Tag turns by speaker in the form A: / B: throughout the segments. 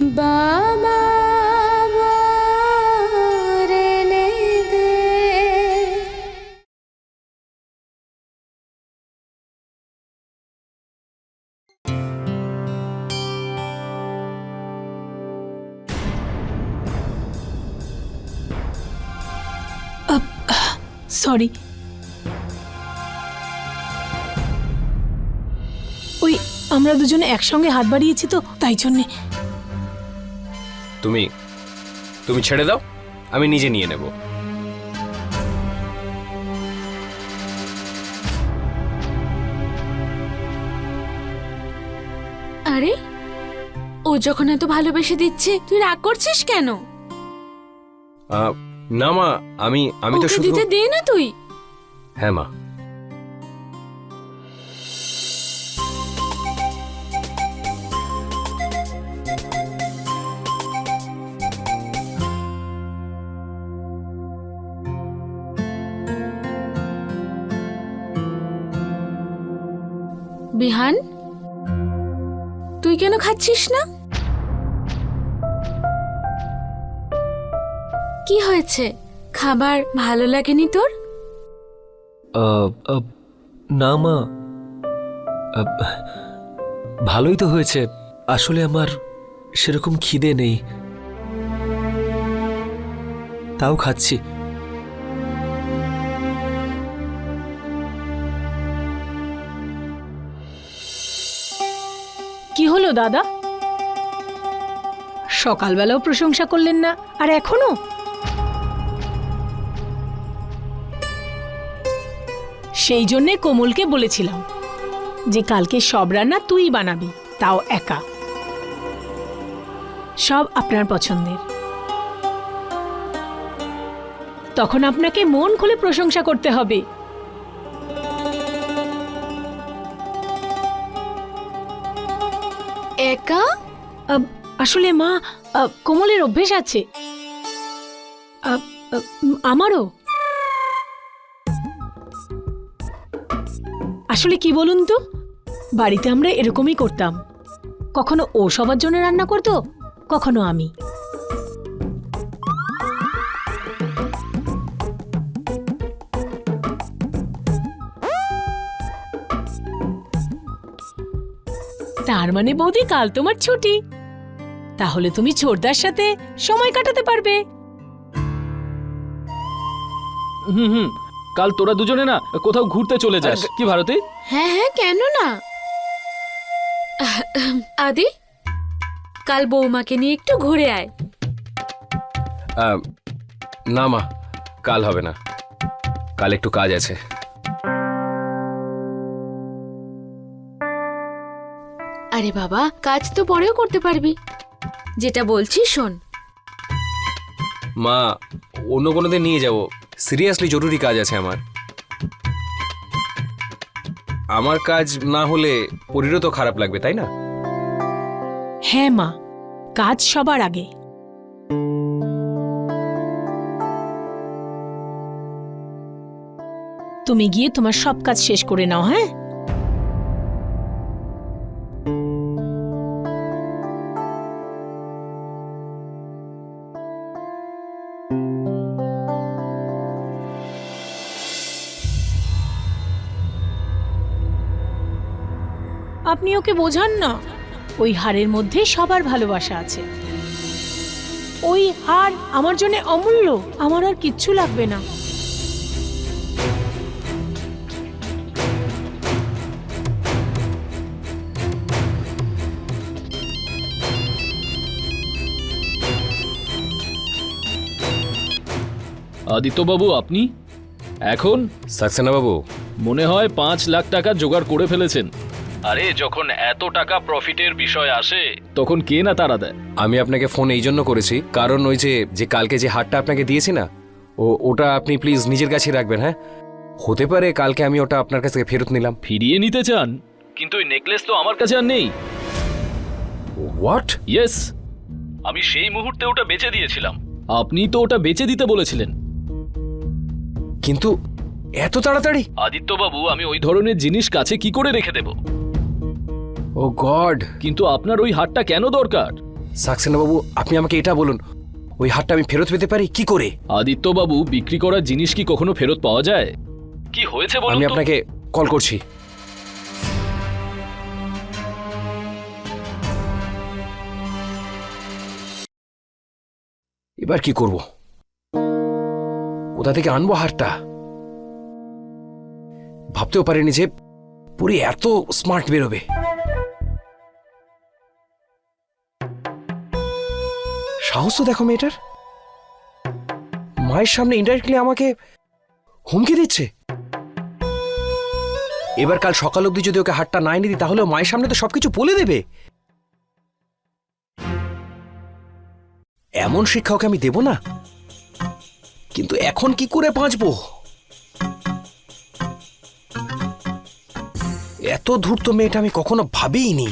A: বাবা
B: সরি। ওই আমরা দুজনে একসঙ্গে হাত বাড়িয়েছি তো তাই জন্যে।
C: তুমি তুমি ছেড়ে দাও আমি নিজে নিয়ে নেব।
A: আরে ও যখন এত ভালোবেসে দিচ্ছে তুই রাগ করছিস কেন?
C: না মা আমি আমি তো শুধু
A: দিতে দে না তুই।
C: হ্যাঁ মা।
A: তুই না? কি হয়েছে? খাবার ভালো লাগেনি তোর?
D: না মা। ভালোই তো হয়েছে। আসলে আমার সেরকম খিদে নেই। তাও খাচ্ছি।
B: কি হলো দাদা? সকালবেলাও প্রশংসা করলেন না আর এখনও? সেই জন্যে কোমলকে বলেছিলাম যে কালকে সব রান্না তুই বানাবি তাও একা। সব আপনার পছন্দের। তখন আপনাকে মন খুলে প্রশংসা করতে হবে।
A: একা?
B: আসলে মা কোমলের অভ্যেস আছে। আমারও। আসলে কি বলুন তো? বাড়িতে আমরা এরকমই করতাম। কখনো ও সবার জন্য রান্না করতো, কখনো আমি। তার মানে বৌদি, কাল তোমার ছুটি। তাহলে তুমি ছোটদার সাথে সময় কাটাতে পারবে।
E: হুম হুম কাল তোরা দুজনে না কোথাও ঘুরতে চলে যাস। কি ভারতী?
A: হ্যাঁ হ্যাঁ কেন না? আদি কাল বৌমাকে নিয়ে একটু ঘুরে আয়।
C: আহ, না মা কাল হবে না। কাল একটু কাজ আছে।
A: আরে বাবা কাজ তো পরেও করতে পারবি। যেটা বলছি শোন।
C: মা অন্য কোনো দিন নিয়ে যাব। সিরিয়াসলি জরুরি কাজ আছে আমার। আমার কাজ না হলে পরিরও তো খারাপ লাগবে তাই না?
B: হ্যাঁ মা কাজ সবার আগে। তুমি গিয়ে তোমার সব কাজ শেষ করে নাও হ্যাঁ? আপনি ওকে বোঝান না। ওই হারের মধ্যে সবার ভালোবাসা আছে। ওই হার আমার জন্য অমূল্য আমার আর কিচ্ছু লাগবে না।
E: আদিত্যবাবু আপনি? এখন?
C: সাকসেনা বাবু
E: মনে হয় পাঁচ লাখ টাকা জোগাড় করে ফেলেছেন। আরে যখন এত টাকা প্রফিটের বিষয় আসে। তখন কে না তারা দেয়?
C: আমি আপনাকে ফোন এই জন্য করেছি কারণ ওই যে যে কালকে যে হারটা আপনাকে দিয়েছি না ও ওটা আপনি প্লিজ নিজের কাছে রাখবেন হ্যাঁ? হতে পারে কালকে আমি ওটা আপনার কাছ থেকে ফেরত নিলাম।
E: ফিরিয়ে নিতে চান? কিন্তু ওই নেকলেস তো আমার কাছে আর নেই।
C: হোয়াট
E: ইয়েস আমি সেই মুহূর্তে ওটা বেচে দিয়েছিলাম। আপনি তো ওটা বেচে দিতে বলেছিলেন।
C: কিন্তু এত তাড়াতাড়ি?
E: আদিত্যবাবু আমি ওই ধরনের জিনিস কাছে কি করে রেখে দেব?
C: ও গড।
E: কিন্তু আপনার ওই হারটা কেন দরকার?
C: সাকসেনা বাবু আপনি আমাকে এটা বলুন। ওই হারটা আমি ফেরত পেতে পারি? কি করে?
E: আদিত্যবাবু বিক্রি করা জিনিস কি কখনো ফেরত পাওয়া যায়? কি হয়েছে বলুন
C: আমি আপনাকে কল করছি। এবার কি করব? কোথা থেকে আনব হারটা ভাবতেও পারিনি যে পুরি এত স্মার্ট বেরোবে। সাহস তো দেখো মেয়েটার? মায়ের সামনে ইনডাইরেক্টলি আমাকে হুমকি দিচ্ছে? এবার কাল সকাল অবধি যদি ওকে হাটটা না এনে দিই তাহলে মায়ের সামনে তো সবকিছু বলে দেবে। এমন শিক্ষা ওকে আমি দেব না। কিন্তু এখন কি করে বাঁচবো? এত ধূর্ত মেয়েটা আমি কখনো ভাবিনি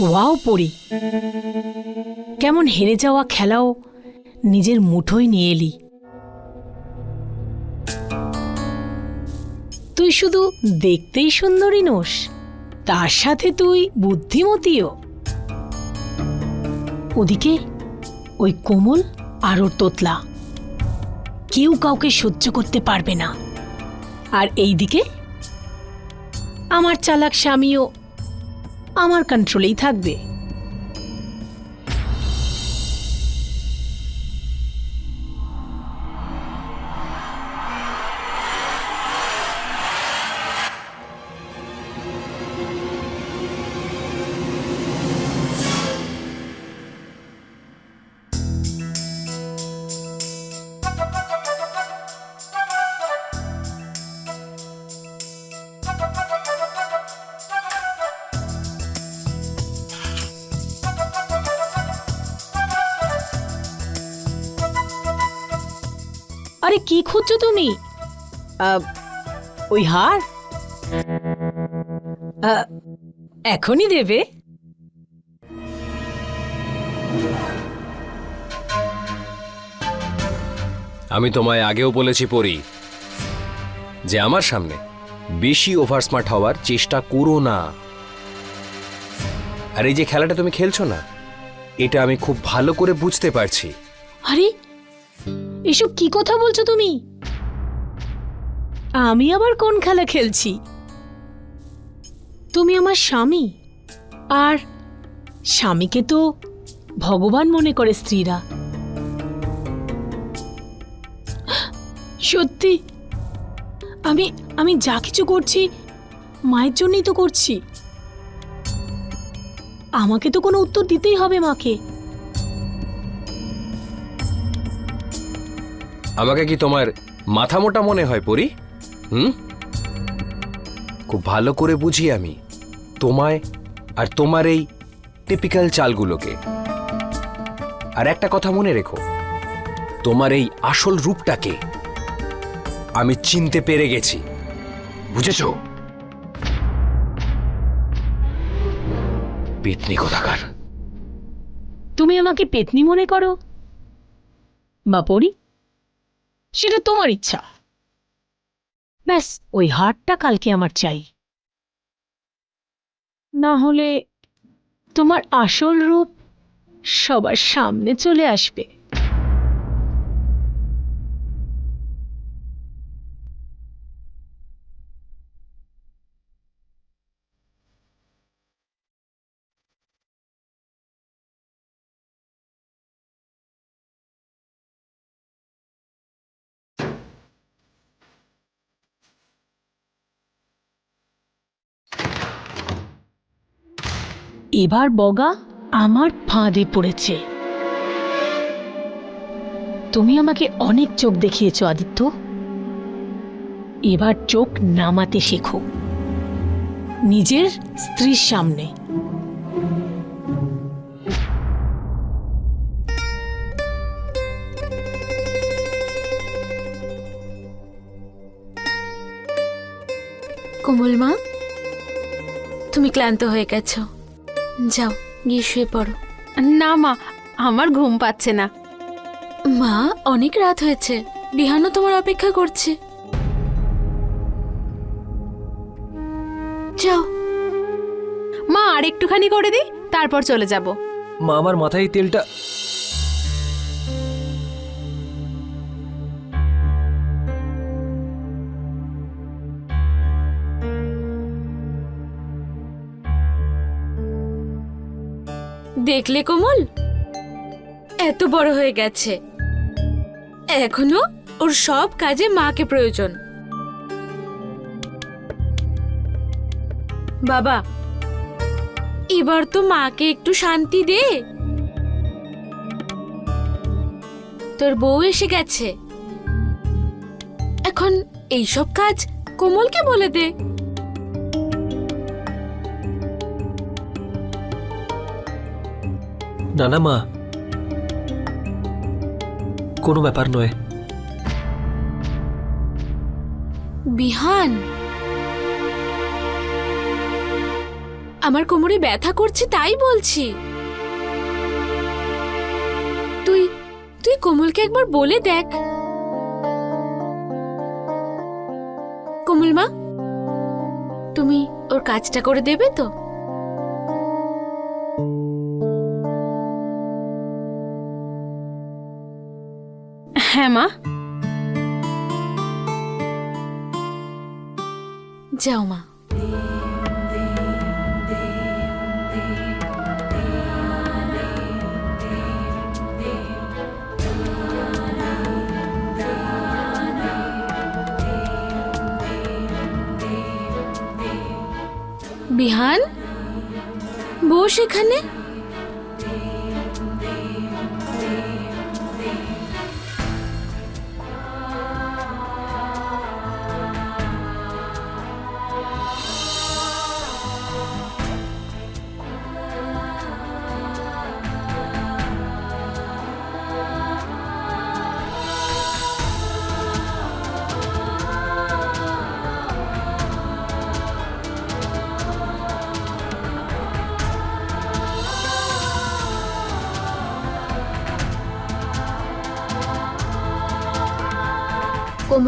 B: ওয়াও পড়ি কেমন হেরে যাওয়া খেলাও নিজের মুঠোয় নিয়ে এলি। তুই শুধু দেখতেই সুন্দরী নোস, তার সাথে তুই বুদ্ধিমতীও। ওদিকে ওই কোমল আর ওর তোতলা। কেউ কাউকে সহ্য করতে পারবে না। আর এইদিকে আমার চালাক স্বামীও আমার কন্ট্রোলেই থাকবে। খুঁজছো তুমি? ওই হার? এখনই দেবে।
C: আমি তোমায় আগেও বলেছি পরি যে আমার সামনে বেশি ওভার স্মার্ট হওয়ার চেষ্টা করো না। আর এই যে খেলাটা তুমি খেলছো না এটা আমি খুব ভালো করে বুঝতে পারছি।
B: আরে এসব কি কথা বলছো তুমি? আমি আবার কোন খেলা খেলছি? তুমি আমার স্বামী। আর স্বামীকে তো ভগবান মনে করে স্ত্রীরা। সত্যি, আমি আমি যা কিছু করছি, মায়ের জন্যই তো করছি। আমাকে তো কোনো উত্তর দিতেই হবে মাকে।
C: আমাকে কি তোমার মাথা মোটা মনে হয়, পরি? হুম? খুব ভালো করে বুঝি আমি তোমায় আর তোমার এই টিপিক্যাল চালগুলোকে। আর একটা কথা মনে রেখো, তোমার এই আসল রূপটাকে আমি চিনতে পেরে গেছি। বুঝেছ? পেতনি কোথাকার?
B: তুমি আমাকে পেতনি মনে করো? বা পড়ি সেটা তোমার ইচ্ছা। ব্যাস, ওই হারটা কালকে আমার চাই। না হলে তোমার আসল রূপ সবার সামনে চলে আসবে। এবার বগা আমার ফাঁদে পড়েছে। তুমি আমাকে অনেক চোখ দেখিয়েছ, আদিত্য। এবার চোখ নামাতে শেখো। নিজের স্ত্রীর সামনে।
A: কোমল মা, তুমি ক্লান্ত হয়ে গেছো। যাও গিয়ে শুয়ে পড়ো।
F: না মা আমার ঘুম পাচ্ছে না।
A: মা অনেক রাত হয়েছে। বিহানও তোমার অপেক্ষা করছে। যাও।
F: মা আর একটুখানি করে দিই তারপর চলে যাব।
D: মা আমার মাথায় তেলটা
A: দেখলে কোমল? এত বড় হয়ে গেছে। এখনও ওর সব কাজে মাকে প্রয়োজন। বাবা, এবার তো মাকে একটু শান্তি দে। তোর বউ এসে গেছে। এখন এইসব কাজ কোমলকে বলে দে।
D: না না, মা। কোনো ব্যাপার নয়।
A: বিহান! আমার কোমরে ব্যথা করছে, তাই বলছি। তুই তুই কোমলকে একবার বলে দেখ। কোমল মা, তুমি ওর কাজটা করে দেবে তো?
F: হ্যাঁ মা?
A: যাও মা। বিহান বস এখানে?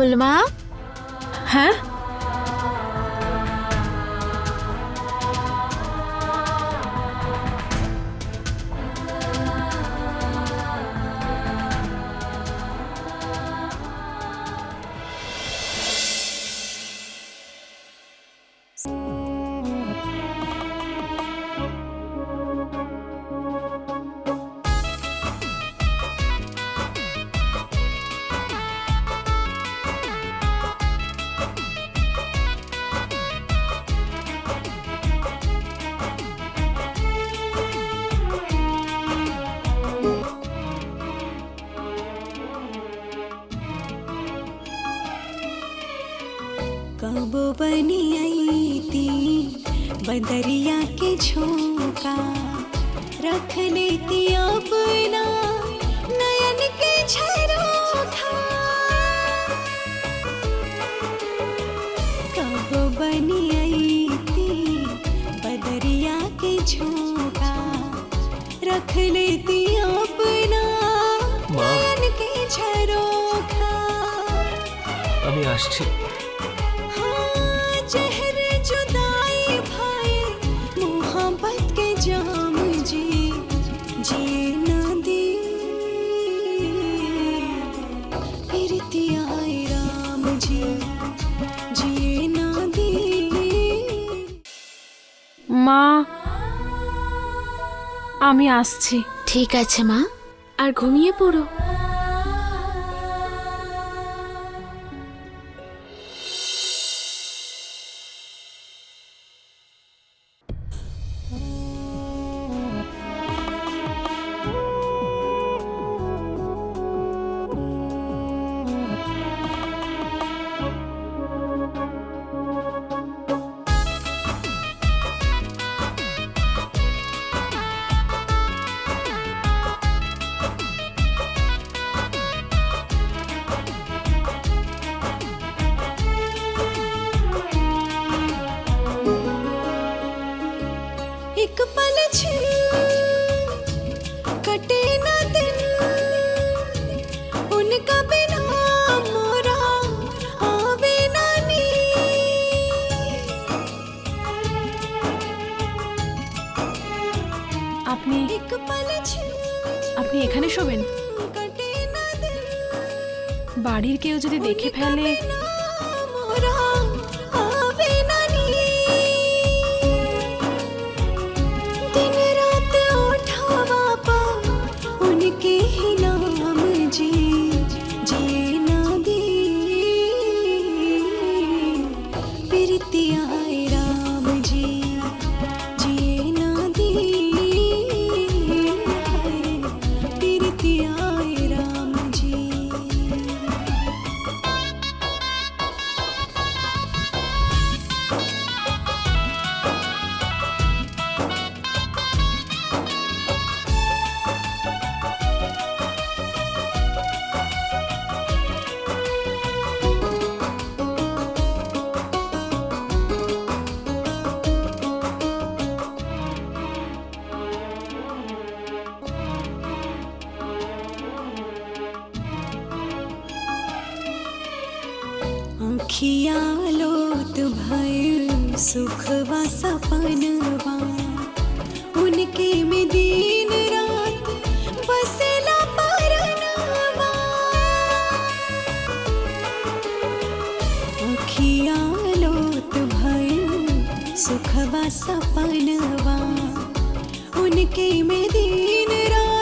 A: কোমল
G: बनी आई थी बदरिया के झोंका रख लेती अपना नयन के झरोखा कब बनी आई थी बदरिया के झोंका रख लेती अपना
D: মা
G: नयन के झरोखा
D: আমি আসছি
F: মা। আমি আসছি।
A: ঠিক আছে মা। আর ঘুমিয়ে পড়ো।
F: বাড়ির কেউ যদি দেখে ফেলে।
G: लोत भय सुखवा सपनवा उनके में दिन रात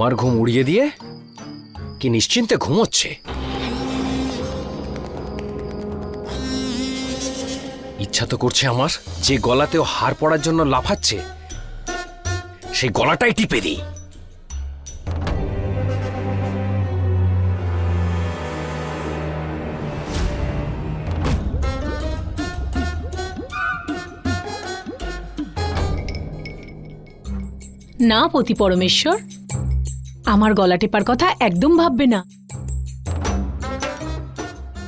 C: আমার ঘুম উড়িয়ে দিয়ে? কি নিশ্চিন্তে ঘুমোচ্ছে? ইচ্ছা তো করছে আমার, যে গলাতেও হার পড়ার জন্য লাফাচ্ছে, সেই গলাটাই টিপে দিই।
B: না, পতি পরমেশ্বর। আমার গলা টেপার কথা একদম ভাববে না।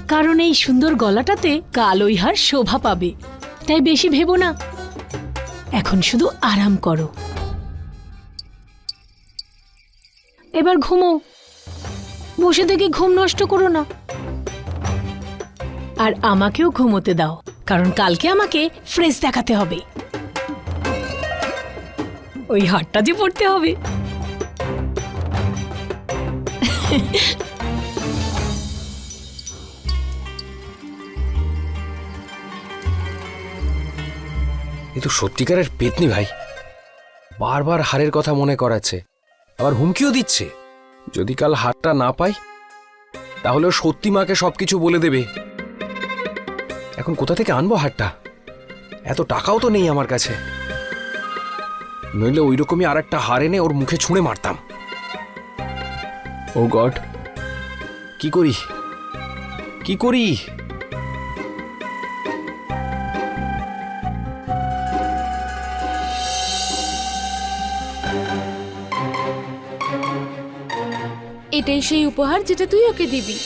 B: কারণ এই সুন্দর গলাটাতে কালো ইহার শোভা পাবে। তাই বেশি ভেবো না। এখন শুধু আরাম করো। এবার ঘুমো। বসে থেকে ঘুম নষ্ট করো না। আর আমাকেও ঘুমোতে দাও, কারণ কালকে আমাকে ফ্রেশ দেখাতে হবে। ওই হারটা যে পড়তে হবে।
C: এ তো সত্যিকারের পেতনি ভাই। বারবার হারের কথা মনে করাচ্ছে, আবার হুমকিও দিচ্ছে। যদি কাল হারটা না পাই, তাহলে সত্যি মাকে সবকিছু বলে দেবে। এখন কোথা থেকে আনব হারটা? এত টাকাও তো নেই আমার কাছে। নইলে ওই রকমই আর একটা হার এনে ওর মুখে ছুঁড়ে মারতাম। Oh God. কি করি কি করি?
A: এটাই সেই উপহার যেটা তুই ওকে দিবি।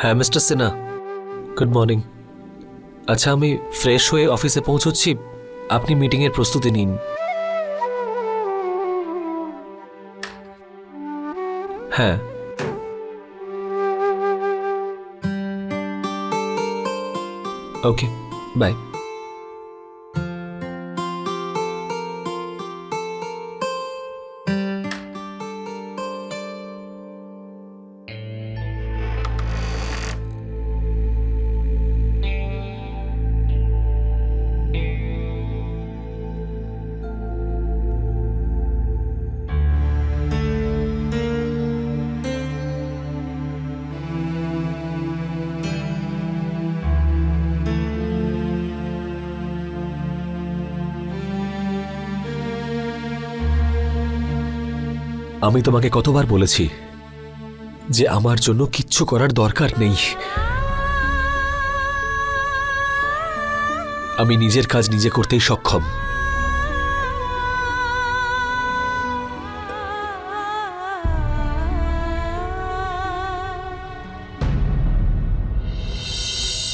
D: হ্যাঁ মিস্টার সিনহা। গুড মর্নিং আচ্ছা আমি ফ্রেশ হয়ে অফিসে পৌঁছচ্ছি। আপনি মিটিংয়ের প্রস্তুতি নিন। হ্যাঁ। ওকে বাই আমি তোমাকে কতবার বলেছি যে আমার জন্য কিচ্ছু করার দরকার নেই। আমি নিজের কাজ নিজে করতেই সক্ষম।